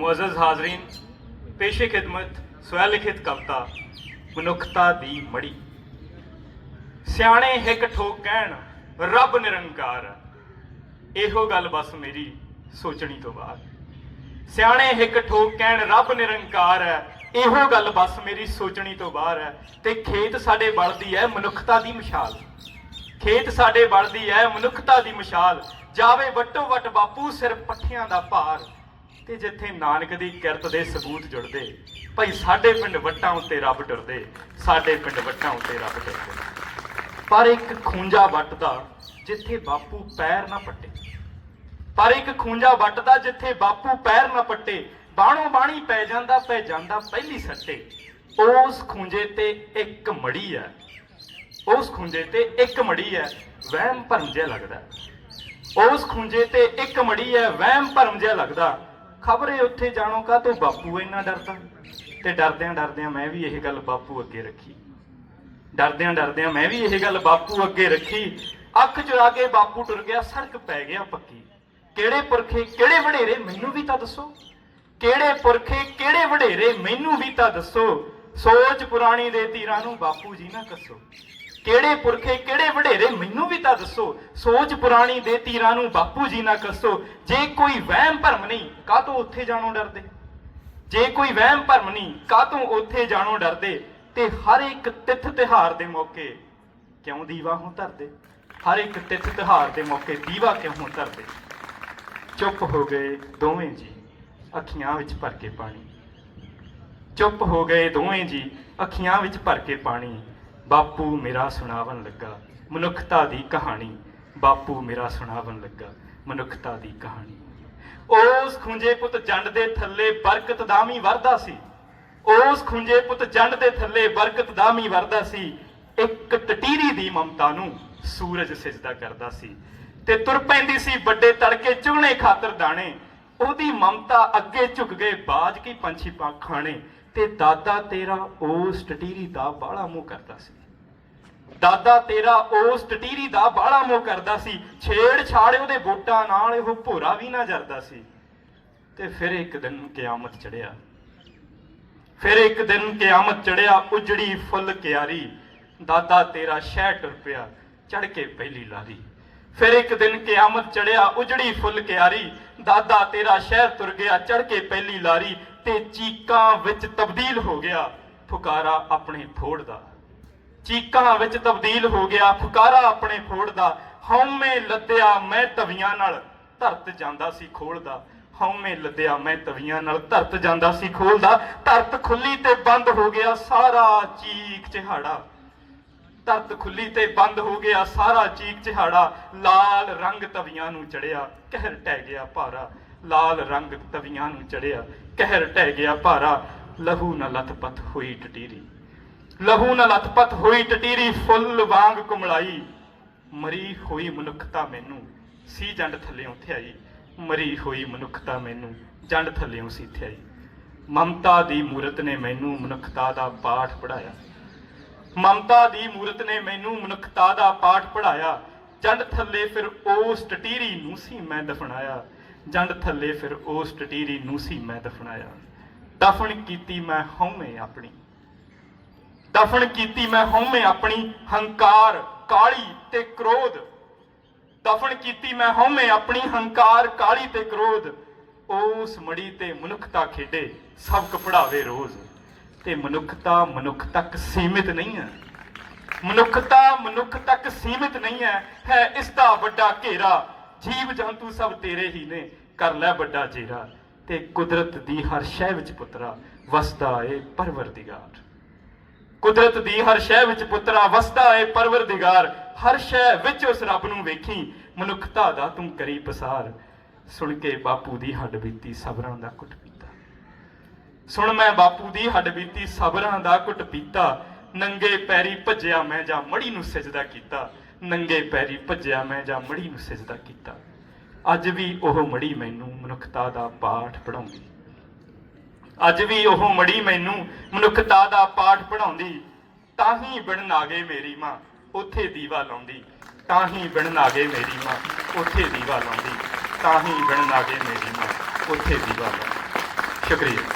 ਮੁਅੱਜ਼ਜ਼ ਹਾਜ਼ਰੀਨ, ਪੇਸ਼ੇ ਖਿਦਮਤ, ਸਵੈ ਲਿਖਿਤ ਕਵਿਤਾ, ਮਨੁੱਖਤਾ ਦੀ ਮੜੀ ਸਿਆਣੇ ਹਿੱਕ ਠੋਕ ਕਹਿਣ, ਰੱਬ ਨਿਰੰਕਾਰ। ਹੈ। ਇਹੋ ਗੱਲ ਬਸ ਮੇਰੀ ਸੋਚਣੀ ਤੋਂ ਬਾਅਦ। ਸਿਆਣੇ ਇੱਕ ਠੋਕ ਕਹਿਣ, ਰੱਬ ਨਿਰੰਕਾਰ। ਹੈ ਇਹੋ ਗੱਲ ਬਸ ਮੇਰੀ ਸੋਚਣੀ ਤੋਂ ਬਾਹਰ ਹੈ ਤੇ ਖੇਤ ਸਾਡੇ ਬਲਦੀ ਹੈ ਮਨੁੱਖਤਾ ਦੀ ਮਿਸਾਲ। ਖੇਤ ਸਾਡੇ ਬਲਦੀ ਹੈ ਮਨੁੱਖਤਾ ਦੀ ਮਿਸਾਲ। ਜਾਵੇ ਵੱਟੋ ਵੱਟ ਬਾਪੂ ਸਿਰ ਪੱਠਿਆਂ ਦਾ ਭਾਰ। ਤੇ ਜਿੱਥੇ ਨਾਨਕ ਦੀ ਕਿਰਤ ਦੇ ਸਬੂਤ ਜੁੜਦੇ, ਭਾਈ ਸਾਡੇ ਪਿੰਡ ਵੱਟਾਂ ਉੱਤੇ ਰੱਬ ਟੁਰਦੇ ਸਾਡੇ ਪਿੰਡ ਵੱਟਾਂ ਉੱਤੇ ਰੱਬ ਟੁਰਦੇ ਪਰ ਇੱਕ ਖੂੰਜਾ ਵੱਟਦਾ ਜਿੱਥੇ ਬਾਪੂ ਪੈਰ ਨਾ ਪੱਟੇ। ਪਰ ਇੱਕ ਖੂੰਜਾ ਵੱਟਦਾ ਜਿੱਥੇ ਬਾਪੂ ਪੈਰ ਨਾ ਪੱਟੇ ਬਾਣੋ ਬਾਣੀ ਪੈ ਜਾਂਦਾ ਪੈ ਜਾਂਦਾ ਪਹਿਲੀ ਸੱਟੇ। ਉਸ ਖੂੰਜੇ ਤੇ ਇੱਕ ਮੜੀ ਹੈ ਉਸ ਖੂੰਜੇ ਤੇ ਇੱਕ ਮੜੀ ਹੈ ਵਹਿਮ ਭਰਮ ਜਿਹਾ ਲੱਗਦਾ। ਉਸ ਖੂੰਜੇ ਤੇ ਇੱਕ ਮੜੀ ਹੈ ਵਹਿਮ ਭਰਮ ਜਿਹਾ ਲੱਗਦਾ। ਖਬਰੇ ਉੱਥੇ ਜਾਣੋ ਕਾ ਤੂੰ ਬਾਪੂ ਇੰਨਾ ਡਰਦਾ? ਤੇ ਡਰਦਿਆਂ ਡਰਦਿਆਂ ਮੈਂ ਵੀ ਇਹ ਗੱਲ ਬਾਪੂ ਅੱਗੇ ਰੱਖੀ। ਡਰਦਿਆਂ ਡਰਦਿਆਂ ਮੈਂ ਵੀ ਇਹ ਗੱਲ ਬਾਪੂ ਅੱਗੇ ਰੱਖੀ। ਅੱਖ ਚੁਰਾ ਕੇ ਬਾਪੂ ਟੁਰ ਗਿਆ, ਸੜਕ ਪੈ ਗਿਆ ਪੱਕੀ। ਕਿਹੜੇ ਪੁਰਖੇ, ਕਿਹੜੇ ਵਡੇਰੇ, ਮੈਨੂੰ ਵੀ ਤਾਂ ਦੱਸੋ। ਕਿਹੜੇ ਪੁਰਖੇ, ਕਿਹੜੇ ਵਡੇਰੇ, ਮੈਨੂੰ ਵੀ ਤਾਂ ਦੱਸੋ। ਸੋਚ ਪੁਰਾਣੀ ਦੇ ਤੀਰਾਂ ਨੂੰ ਬਾਪੂ ਜੀ ਨਾ ਕੱਸੋ ਕਿਹੜੇ ਪੁਰਖੇ, ਕਿਹੜੇ ਵਡੇਰੇ ਮੈਨੂੰ ਵੀ ਤਾਂ ਦੱਸੋ, ਸੋਚ ਪੁਰਾਣੀ ਦੇ ਤੀਰਾਂ ਨੂੰ ਬਾਪੂ ਜੀ ਨਾ ਕੱਸੋ। ਜੇ ਕੋਈ ਵਹਿਮ ਭਰਮ ਨਹੀਂ, ਕਾਹਤੋਂ ਉੱਥੇ ਜਾਣੋਂ ਡਰਦੇ? ਜੇ ਕੋਈ ਵਹਿਮ ਭਰਮ ਨਹੀਂ, ਕਾਹਤੋਂ ਉੱਥੇ ਜਾਣੋਂ ਡਰਦੇ? ਤੇ ਹਰ ਇੱਕ ਤਿੱਥ ਤਿਹਾਰ ਦੇ ਮੌਕੇ ਕਿਉਂ ਦੀਵਾ ਹੋਂ ਧਰਦੇ? ਹਰ ਇੱਕ ਤਿੱਥ ਤਿਹਾਰ ਦੇ ਮੌਕੇ ਦੀਵਾ ਕਿਉਂ ਹੋਂ ਧਰਦੇ? ਚੁੱਪ ਹੋ ਗਏ ਦੋਵੇਂ ਜੀ, ਅੱਖੀਆਂ ਵਿੱਚ ਭਰ ਕੇ ਪਾਣੀ। ਚੁੱਪ ਹੋ ਗਏ ਦੋਵੇਂ ਜੀ, ਅੱਖੀਆਂ ਵਿੱਚ ਭਰ ਕੇ ਪਾਣੀ। ਬਾਪੂ ਮੇਰਾ ਸੁਣਾਵਣ ਲੱਗਾ, ਮਨੁੱਖਤਾ ਦੀ ਕਹਾਣੀ। ਬਾਪੂ ਮੇਰਾ ਸੁਣਾਵਣ ਲੱਗਾ, ਮਨੁੱਖਤਾ ਦੀ ਕਹਾਣੀ। ਉਸ ਖੁੰਝੇ ਪੁੱਤ ਜੰਡ ਦੇ ਥੱਲੇ ਬਰਕਤ ਦਾ ਮੀਂਹ ਵਰਦਾ ਸੀ। ਉਸ ਖੁੰਝੇ ਪੁੱਤ ਜੰਡ ਦੇ ਥੱਲੇ ਬਰਕਤ ਦਾ ਮੀਂਹ ਵਰਦਾ ਸੀ। ਇੱਕ ਟਟੀਰੀ ਦੀ ਮਮਤਾ ਨੂੰ ਸੂਰਜ ਸਿਜਦਾ ਕਰਦਾ ਸੀ। ਤੇ ਤੁਰ ਪੈਂਦੀ ਸੀ ਵੱਡੇ ਤੜਕੇ ਚੁਗਣੇ ਖਾਤਰ ਦਾਣੇ। ਉਹਦੀ ਮਮਤਾ ਅੱਗੇ ਝੁਕ ਗਏ ਬਾਜ ਕੀ ਪੰਛੀ ਪਾ ਤੇ ਦਾਦਾ ਤੇਰਾ ਉਸ ਟਟੀਰੀ ਦਾ ਬਾਲਾ ਮੂੰਹ ਕਰਦਾ ਸੀ। ਦਾਦਾ ਤੇਰਾ ਉਸ ਟਟੀਰੀ ਦਾ ਬਾਲਾ ਮੋਹ ਕਰਦਾ ਸੀ। ਛੇੜ ਛਾੜ ਉਹਦੇ ਵੋਟਾਂ ਨਾਲ ਉਹ ਭੋਰਾ ਵੀ ਨਾ ਜਰਦਾ ਸੀ। ਤੇ ਫਿਰ ਇੱਕ ਦਿਨ ਕਿਆਮਤ ਚੜਿਆ ਫਿਰ ਇੱਕ ਦਿਨ ਕਿਆਮਤ ਚੜਿਆ ਉਜੜੀ ਫੁੱਲ ਕਿਆਰੀ। ਦਾਦਾ ਤੇਰਾ ਸ਼ਹਿ ਟੁਰ ਪਿਆ ਚੜ ਕੇ ਪਹਿਲੀ ਲਾਰੀ। ਫਿਰ ਇੱਕ ਦਿਨ ਕਿਆਮਤ ਚੜਿਆ ਉਜੜੀ ਫੁੱਲ ਕਿਆਰੀ। ਦਾਦਾ ਤੇਰਾ ਸ਼ਹਿਰ ਤੁਰ ਗਿਆ ਚੜ ਕੇ ਪਹਿਲੀ ਲਾਰੀ। ਤੇ ਚੀਕਾਂ ਵਿੱਚ ਤਬਦੀਲ ਹੋ ਗਿਆ। ਫੁਕਾਰਾ ਆਪਣੇ ਫੋੜ ਦਾ। ਚੀਕਾਂ ਵਿੱਚ ਤਬਦੀਲ ਹੋ ਗਿਆ। ਫੁਕਾਰਾ ਆਪਣੇ ਫੋੜ ਦਾ। ਹਉਮੈ ਲੱਦਿਆ ਮੈਂ ਤਵੀਆਂ ਨਾਲ। ਧਰਤ ਜਾਂਦਾ ਸੀ ਖੋਲਦਾ ਹਉਮੈ ਲੱਦਿਆ ਮੈਂ ਤਵੀਆਂ ਨਾਲ। ਧਰਤ ਜਾਂਦਾ ਸੀ ਖੋਲਦਾ ਧਰਤ ਖੁੱਲੀ ਤੇ ਬੰਦ ਹੋ ਗਿਆ ਸਾਰਾ ਚੀਕ ਚਿਹਾੜਾ। ਧਰਤ ਖੁੱਲੀ ਤੇ ਬੰਦ ਹੋ ਗਿਆ ਸਾਰਾ ਚੀਕ ਚਿਹਾੜਾ। ਲਾਲ ਰੰਗ ਤਵੀਆਂ ਨੂੰ ਚੜਿਆ, ਕਹਿਰ ਟਹਿ ਗਿਆ ਭਾਰਾ। ਲਾਲ ਰੰਗ ਤਵੀਆਂ ਨੂੰ ਚੜਿਆ, ਕਹਿਰ ਟਹਿ ਗਿਆ ਭਾਰਾ। ਲਹੂ ਨਾ ਲਥਪਥ ਹੋਈ ਟਟੀਰੀ। ਲਹੂ ਨਾਲ ਲਥਪਥ ਹੋਈ ਟਟੀਰੀ ਫੁੱਲ ਵਾਂਗ ਕੁਮਲਾਈ। ਮਰੀ ਹੋਈ ਮਨੁੱਖਤਾ ਮੈਨੂੰ ਸੀ ਜੰਡ ਥੱਲਿਓਂ ਥਿਆਈ। ਮਰੀ ਹੋਈ ਮਨੁੱਖਤਾ ਮੈਨੂੰ ਜੰਡ ਥੱਲਿਓਂ ਸੀ ਥਿਆਈ। ਮਮਤਾ ਦੀ ਮੂਰਤ ਨੇ ਮੈਨੂੰ ਮਨੁੱਖਤਾ ਦਾ ਪਾਠ ਪੜਾਇਆ ਮਮਤਾ ਦੀ ਮੂਰਤ ਨੇ ਮੈਨੂੰ ਮਨੁੱਖਤਾ ਦਾ ਪਾਠ ਪੜਾਇਆ ਜੰਡ ਥੱਲੇ ਫਿਰ ਉਸ ਟਟੀਰੀ ਨੂੰ ਸੀ ਮੈਂ ਦਫਨਾਇਆ। ਜੰਡ ਥੱਲੇ ਫਿਰ ਉਸ ਟਟੀਰੀ ਨੂੰ ਸੀ ਮੈਂ ਦਫਨਾਇਆ। ਦਫਨ ਕੀਤੀ ਮੈਂ ਹਉਮੈ ਆਪਣੀ। ਦਫਨ ਕੀਤੀ ਮੈਂ ਹਉਮੈ ਆਪਣੀ ਹੰਕਾਰ, ਕਾਲੀ ਤੇ ਕ੍ਰੋਧ। ਦਫਨ ਕੀਤੀ ਮੈਂ ਹਉਮੈ ਆਪਣੀ ਹੰਕਾਰ, ਕਾਲੀ ਤੇ ਕ੍ਰੋਧ। ਉਸ ਮੜੀ ਤੇ ਮਨੁੱਖਤਾ ਖੇਡੇ ਸਬਕ ਪੜਾਵੇ ਰੋਜ਼। ਤੇ ਮਨੁੱਖਤਾ ਮਨੁੱਖ ਤੱਕ ਸੀਮਿਤ ਨਹੀਂ ਹੈ। ਮਨੁੱਖਤਾ ਮਨੁੱਖ ਤੱਕ ਸੀਮਿਤ ਨਹੀਂ ਹੈ। ਹੈ ਇਸ ਦਾ ਵੱਡਾ ਘੇਰਾ। ਜੀਵ ਜੰਤੂ ਸਭ ਤੇਰੇ ਹੀ ਨੇ। ਕਰ ਲੈ ਵੱਡਾ ਜੇਰਾ। ਤੇ ਕੁਦਰਤ ਦੀ ਹਰ ਸ਼ੈ ਵਿੱਚ ਪੁੱਤਰਾ। ਵਸਦਾ ਏ ਪਰਵਰਦੀਗਾਰ। ਕੁਦਰਤ ਦੀ ਹਰ ਸ਼ੈ ਵਿੱਚ ਪੁੱਤਰਾ ਵਸਦਾ ਏ ਪਰਵਰਦੀਗਾਰ, ਹਰ ਸ਼ੈ ਵਿੱਚ ਉਸ ਰੱਬ ਨੂੰ ਵੇਖੀ, ਮਨੁੱਖਤਾ ਦਾ ਤੂੰ ਕਰੀ ਪਸਾਰ। ਸੁਣ ਕੇ ਬਾਪੂ ਦੀ ਹੱਡ ਬੀਤੀ, ਸਬਰਾਂ ਦਾ ਕੁੱਟ ਪੀਤਾ। ਸੁਣ ਮੈਂ ਬਾਪੂ ਦੀ ਹੱਡ ਬੀਤੀ, ਸਬਰਾਂ ਦਾ ਕੁੱਟ ਪੀਤਾ। ਨੰਗੇ ਪੈਰੀ ਭੱਜਿਆ ਮੈਂ ਜਾਂ ਮੜੀ ਨੂੰ ਸਜਦਾ ਕੀਤਾ। ਨੰਗੇ ਪੈਰੀ ਭੱਜਿਆ ਮੈਂ ਜਾਂ ਮੜੀ ਨੂੰ ਸਜਦਾ ਕੀਤਾ। ਅੱਜ ਵੀ ਉਹ ਮੜੀ ਮੈਨੂੰ ਮਨੁੱਖਤਾ ਦਾ ਪਾਠ ਪੜਾਉਂਦੀ ਅੱਜ ਵੀ ਉਹ ਮੜੀ ਮੈਨੂੰ ਮਨੁੱਖਤਾ ਦਾ ਪਾਠ ਪੜਾਉਂਦੀ ਤਾਂ ਹੀ ਬਿਨ ਨਾਗੇ ਮੇਰੀ ਮਾਂ, ਉੱਥੇ ਦੀਵਾ ਲਾਉਂਦੀ। ਤਾਂ ਹੀ ਬਿਨ ਨਾਗੇ ਮੇਰੀ ਮਾਂ, ਉੱਥੇ ਦੀਵਾ ਲਾਉਂਦੀ। ਤਾਂ ਹੀ ਬਿਨ ਨਾਗੇ ਮੇਰੀ ਮਾਂ, ਉੱਥੇ ਦੀਵਾ ਲਾਉਂਦੀ। ਸ਼ੁਕਰੀਆ।